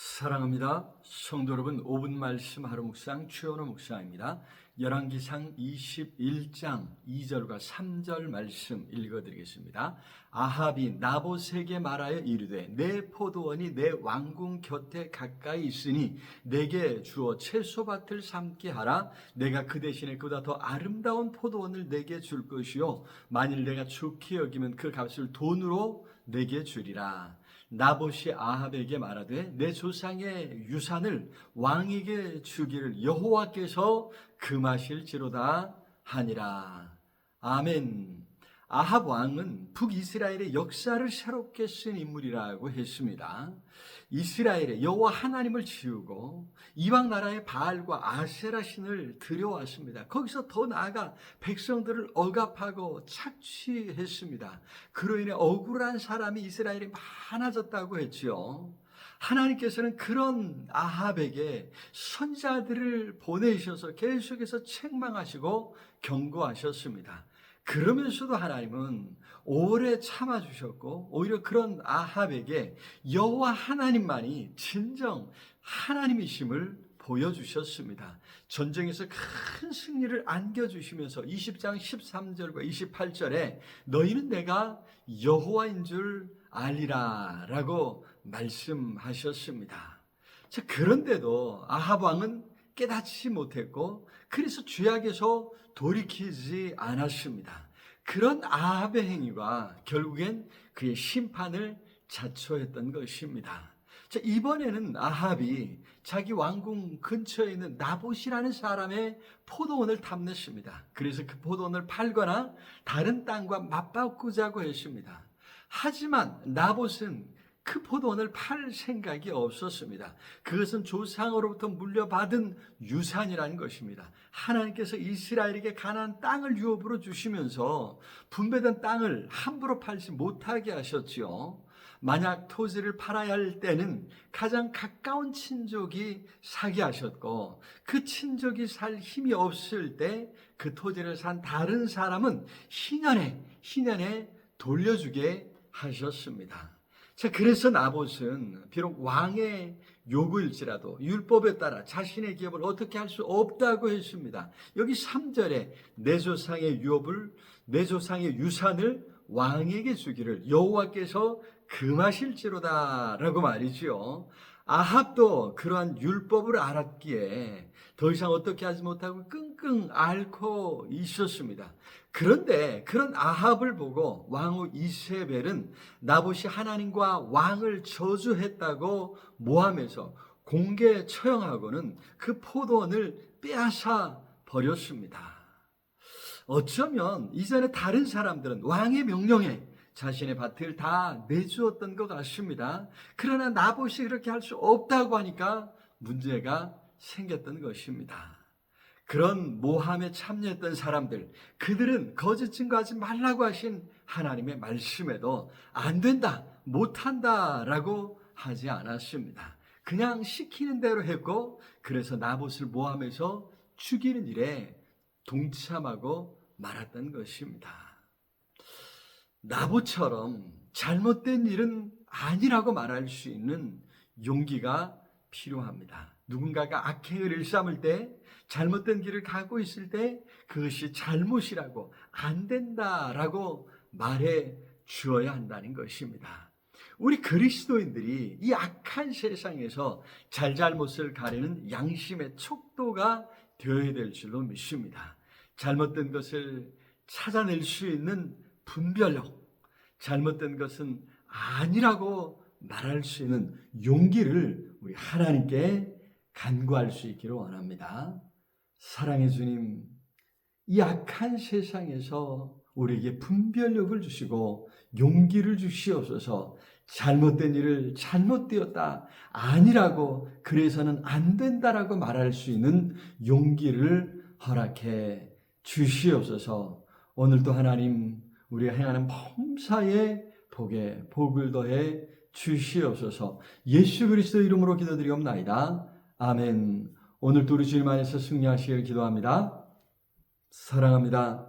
사랑합니다. 성도 여러분, 5분 말씀 하루 묵상 최원호 묵상입니다. 열왕기상 21장 2절과 3절 말씀 읽어 드리겠습니다. 아합이 나봇에게 말하여 이르되 내 포도원이 내 왕궁 곁에 가까이 있으니 내게 주어 채소밭을 삼게 하라. 내가 그 대신에 그보다 더 아름다운 포도원을 내게 줄 것이요 만일 내가 좋게 여기면 그 값을 돈으로 내게 주리라. 나봇이 아합에게 말하되 내 조상의 유산을 왕에게 주기를 여호와께서 금하실지로다 하니라. 아멘. 아합 왕은 북이스라엘의 역사를 새롭게 쓴 인물이라고 했습니다. 이스라엘의 여호와 하나님을 지우고 이방 나라의 바알과 아세라 신을 들여왔습니다. 거기서 더 나아가 백성들을 억압하고 착취했습니다. 그로 인해 억울한 사람이 이스라엘에 많아졌다고 했지요. 하나님께서는 그런 아합에게 선자들을 보내셔서 계속해서 책망하시고 경고하셨습니다. 그러면서도 하나님은 오래 참아주셨고 오히려 그런 아합에게 여호와 하나님만이 진정 하나님이심을 보여주셨습니다. 전쟁에서 큰 승리를 안겨주시면서 20장 13절과 28절에 너희는 내가 여호와인 줄 알리라 라고 말씀하셨습니다. 자, 그런데도 아합 왕은 깨닫지 못했고 그래서 죄악에서 돌이키지 않았습니다. 그런 아합의 행위가 결국엔 그의 심판을 자초했던 것입니다. 자, 이번에는 아합이 자기 왕궁 근처에 있는 나봇이라는 사람의 포도원을 탐냈습니다. 그래서 그 포도원을 팔거나 다른 땅과 맞바꾸자고 했습니다. 하지만 나봇은 그 포도원을 팔 생각이 없었습니다. 그것은 조상으로부터 물려받은 유산이라는 것입니다. 하나님께서 이스라엘에게 가나안 땅을 유업으로 주시면서 분배된 땅을 함부로 팔지 못하게 하셨지요. 만약 토지를 팔아야 할 때는 가장 가까운 친족이 사게 하셨고 그 친족이 살 힘이 없을 때 그 토지를 산 다른 사람은 희년에 희년에 돌려주게 하셨습니다. 자, 그래서 나봇은 비록 왕의 요구일지라도 율법에 따라 자신의 기업을 어떻게 할 수 없다고 했습니다. 여기 3절에 내 조상의 유업을 내 조상의 유산을 왕에게 주기를 여호와께서 금하실지로다라고 말이지요. 아합도 그러한 율법을 알았기에 더 이상 어떻게 하지 못하고 끙끙 앓고 있었습니다. 그런데 그런 아합을 보고 왕후 이세벨은 나봇이 하나님과 왕을 저주했다고 모함해서 공개 처형하고는 그 포도원을 빼앗아 버렸습니다. 어쩌면 이전에 다른 사람들은 왕의 명령에 자신의 밭을 다 내주었던 것 같습니다. 그러나 나봇이 그렇게 할 수 없다고 하니까 문제가 생겼던 것입니다. 그런 모함에 참여했던 사람들, 그들은 거짓 증거하지 말라고 하신 하나님의 말씀에도 안 된다, 못한다 라고 하지 않았습니다. 그냥 시키는 대로 했고, 그래서 나봇을 모함해서 죽이는 일에 동참하고 말았던 것입니다. 나봇처럼 잘못된 일은 아니라고 말할 수 있는 용기가 필요합니다. 누군가가 악행을 일삼을 때, 잘못된 길을 가고 있을 때, 그것이 잘못이라고, 안 된다라고 말해 주어야 한다는 것입니다. 우리 그리스도인들이 이 악한 세상에서 잘잘못을 가리는 양심의 촉도가 되어야 될 줄로 믿습니다. 잘못된 것을 찾아낼 수 있는 분별력, 잘못된 것은 아니라고 말할 수 있는 용기를 우리 하나님께 간구할 수 있기를 원합니다. 사랑의 주님, 이 악한 세상에서 우리에게 분별력을 주시고 용기를 주시옵소서 잘못된 일을 잘못되었다 아니라고 그래서는 안 된다라고 말할 수 있는 용기를 허락해 주시옵소서 오늘도 하나님 우리가 행하는 범사에 복에 복을 더해 주시옵소서 예수 그리스도 이름으로 기도드리옵나이다. 아멘. 오늘도 우리 주님 안에서 승리하시길 기도합니다. 사랑합니다.